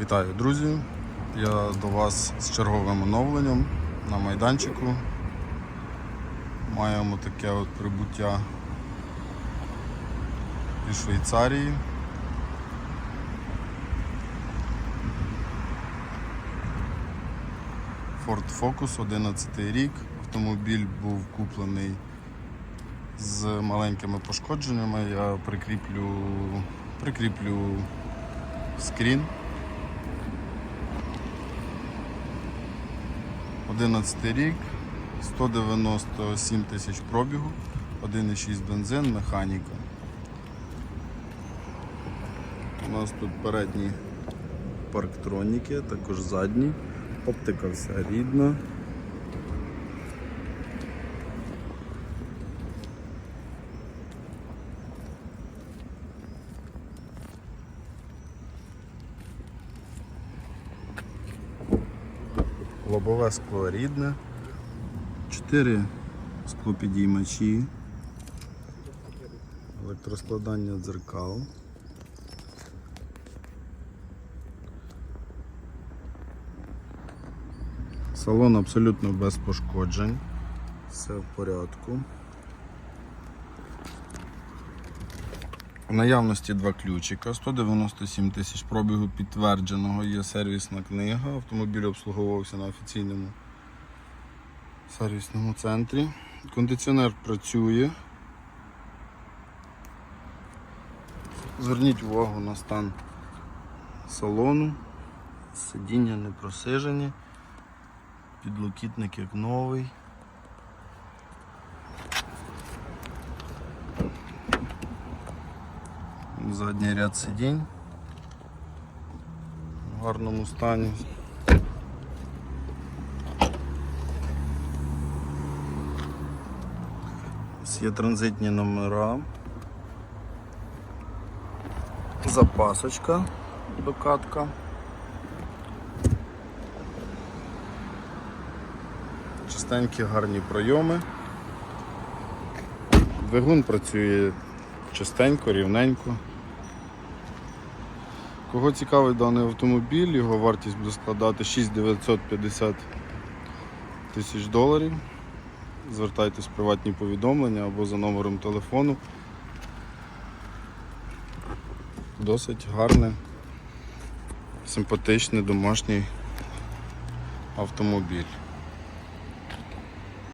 Вітаю, друзі! Я до вас з черговим оновленням на майданчику. Маємо таке от прибуття із Швейцарії. Ford Focus 11 рік. Автомобіль був куплений з маленькими пошкодженнями. Я прикріплю, прикріплю скрін. 11 рік, 197 тисяч пробігу, 1,6 бензин, механіка. У нас тут передні парктроніки, також задні. Оптика вся рідна. Лобове скло рідне, 4 склопідіймачі, електроскладання дзеркал. Салон абсолютно без пошкоджень, все в порядку. В наявності два ключика, 197 тисяч пробігу підтвердженого, є сервісна книга. Автомобіль обслуговувався на офіційному сервісному центрі. Кондиціонер працює. Зверніть увагу на стан салону. Сидіння не просижені. Підлокітник як новий. Задній ряд сидінь в гарному стані. Ось Є транзитні номера. Запасочка докатка. Чистенькі гарні пройоми. Двигун працює чистенько, рівненько. Кого цікавий даний автомобіль, його вартість буде складати 6950 тисяч доларів. Звертайтесь в приватні повідомлення або за номером телефону. Досить гарний, симпатичний домашній автомобіль.